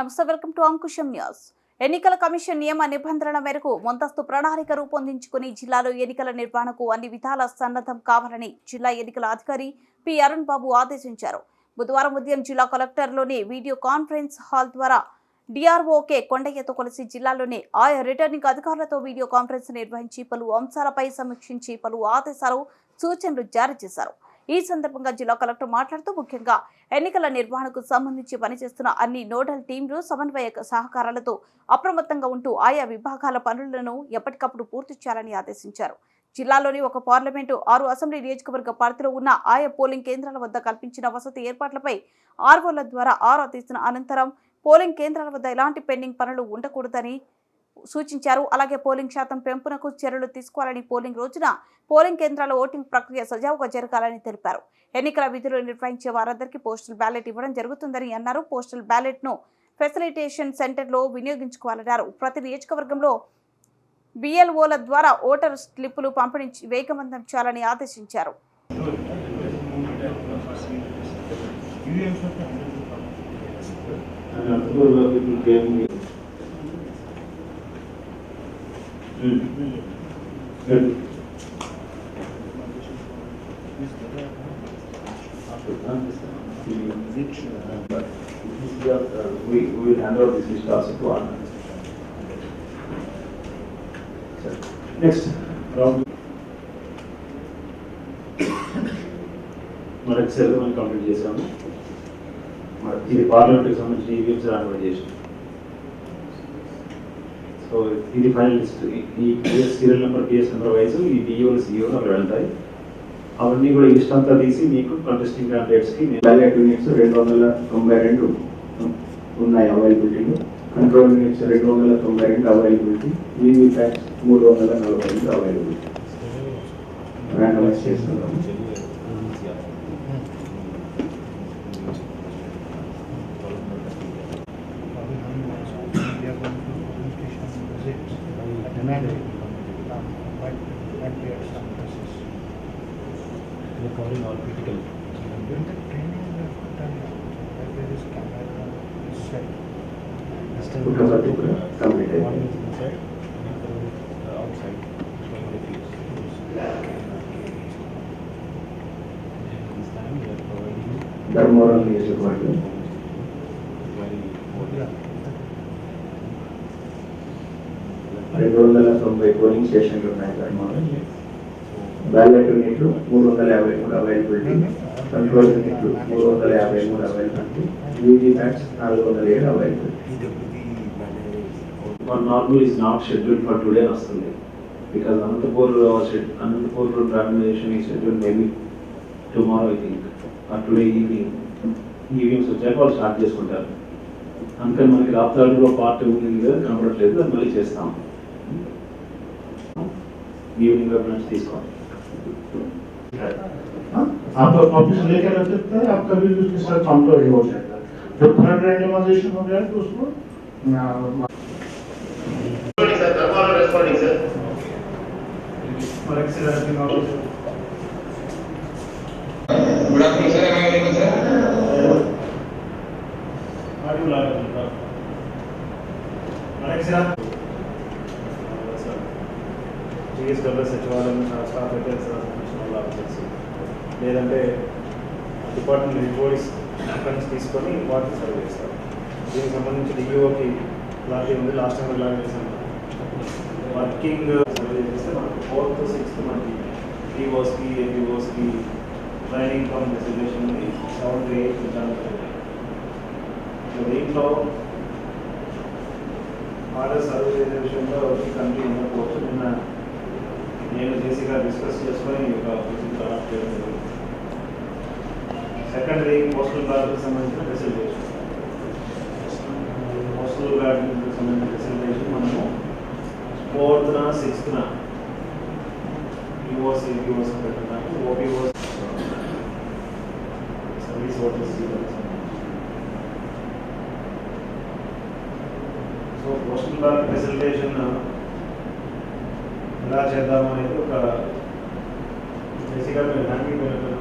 నమస్తే welcome to Ankusham news. ఎన్నికల commission నియమ నిబంధనల మేరకు ముందస్తు ప్రణాళిక రూపొందించుకుని జిల్లాలో ఎన్నికల నిర్వహణకు అన్ని విధాల సన్నద్ధం కావాలని జిల్లా ఎన్నికల అధికారి పి. అరుణ్ బాబు ఆదేశించారు. బుధవారం ఉదయం జిల్లా కలెక్టర్లోని వీడియో కాన్ఫరెన్స్ హాల్ ద్వారా డిఆర్ఓకే కొండయ్యతో కలిసి జిల్లాలోని ఆయా రిటర్నింగ్ అధికారులతో వీడియో కాన్ఫరెన్స్ నిర్వహించి పలు అంశాలపై సమీక్షించి పలు ఆదేశాలు సూచనలు జారీ చేశారు. ఈ సందర్భంగా జిల్లా కలెక్టర్ మాట్లాడుతూ ముఖ్యంగా ఎన్నికల నిర్వహణకు సంబంధించి పనిచేస్తున్న అన్ని నోడల్ టీంలు సమన్వయ సహకారాలతో అప్రమత్తంగా ఉంటూ ఆయా విభాగాల పనులను ఎప్పటికప్పుడు పూర్తి చేయాలని ఆదేశించారు. జిల్లాలోని ఒక పార్లమెంటు ఆరు అసెంబ్లీ నియోజకవర్గ పరిధిలో ఉన్న ఆయా పోలింగ్ కేంద్రాల వద్ద కల్పించిన వసతి ఏర్పాట్లపై ఆర్వోల ద్వారా ఆరా తీసిన అనంతరం పోలింగ్ కేంద్రాల వద్ద ఎలాంటి పెండింగ్ పనులు ఉండకూడదని సూచించారు. అలాగే పోలింగ్ శాతం పెంపునకు చర్యలు తీసుకోవాలని పోలింగ్ రోజున పోలింగ్ కేంద్రాల ఓటింగ్ ప్రక్రియ సజావుగా జరగాలని తెలిపారు. ఎన్నికల విధులు నిర్వహించే వారందరికీ పోస్టల్ బ్యాలెట్ ఇవ్వడం జరుగుతుందని అన్నారు. పోస్టల్ బ్యాలెట్ను ఫెసిలిటేషన్ సెంటర్లో వినియోగించుకోవాలన్నారు. ప్రతి నియోజకవర్గంలో బిఎల్ఓల ద్వారా ఓటర్ స్లిప్పులు పంపిణీ వేగవంతం చేయాలని ఆదేశించారు. And people came. We, we will hand over this list also to our. Sir, Next, round. మనకి సెలవుని కంప్లీట్ చేసాము మరి ఇది పార్లమెంట్కి సంబంధించిన ఈవీఎంస్ రానివ్వడం చేసాం సో ఇది ఫైనల్ లిస్ట్ ఈ PS serial number PS number wise ఈ డిఓలు సిఓలు అవి వెళ్తాయి. అవన్నీ కూడా లిస్ట్ అంతా తీసి మీకు కంటెస్టింగ్ క్యాండిడేట్స్కి బ్యాలెట్ యూనిట్స్ రెండు వందల తొంభై రెండు ఉన్నాయి అవైలబిలిటీలో కంట్రోల్ యూనిట్స్ రెండు వందల తొంభై రెండు అవైలబిలిటీ వీవీ ప్యాక్స్ మూడు వందల నలభై రెండు అవైలబిలిటీ ర్యాండమైజ్ చేస్తున్నాము. remainder it will be done, but that creates some crisis. You're covering all critical. During the training, we have done that there is camera is set. This time we have to uh, one is inside, another is uh, outside, showing the field. This time we are providing. That moral is required. రెండు వందల తొంభై polling స్టేషన్లు ఉన్నాయి Dharmavaram ballot యూనిట్లు మూడు వందల యాభై మూడు అవైలబిలిటీ కంట్రోల్ యూనిట్లు మూడు వందల యాభై మూడు అవైలబిలిటీ వీవీ ప్యాక్స్ నాలుగు వందల ఏడు availability. One normal is not schedule for today వస్తుంది బికాస్ అనంతపూర్ అనంతపూర్ ర్యామినేషన్ ఈ schedule maybe tomorrow I think or today evening evenings వచ్చాక వాళ్ళు స్టార్ట్ చేసుకుంటారు. అందుకని మనకి రాప్తాడులో పార్ట్ ఉంది కదా కనపడట్లేదు అది మళ్ళీ చేస్తాం ఈవినింగ్ వెబ్ తీసుకోవాలి आप ऑफिस लेकर रख सकते हैं आप कभी भी उसके साथ कॉम्प्रोमाइज हो जाएगा जब थर्ड रैंडमाइजेशन हो जाए तो उसको आ, और एक्सीलरेटिंग ऑफिस TSW సచివాలయం స్టాఫ్ అయితే సంబంధించిన ఆఫీసర్స్ లేదంటే డిపార్ట్మెంట్ రిపోర్ట్స్ అక్కడి తీసుకొని వాటిని సర్వ్ చేస్తారు. దీనికి సంబంధించి డిఈఓకి లాగే ఉంది. లాస్ట్ టైం లాగే చేసాము వర్కింగ్ సర్వే చేస్తే మనకు ఫోర్త్ సిక్స్త్ మనకి డిఓస్కి ఏపీఓస్కి ట్రైనింగ్ ఫ్రమ్ రిజర్వేషన్ ఉంది. సెవెంత్ ఎయిత్ దీంట్లో ఆర్డర్ సర్వే చేసే విషయంలో డిస్కస్ చేసుకొని ఒక విజిట్ డ్రాఫ్ట్ చేయడం జరిగింది సెకండరీ పోస్టల్ గార్డుకి సంబంధించిన ఫెసిలిటేషన్ పోస్టల్ గార్డుకి సంబంధించిన ఫెసిలిటేషన్ మనము ఫోర్త్న సిక్స్త్న యూఓస్ ఏపీఓస్ పెట్టడానికి OPOs service voters so postal guard facilitation ఎలా చేద్దామనేది ఒక जैसे का तो नाम भी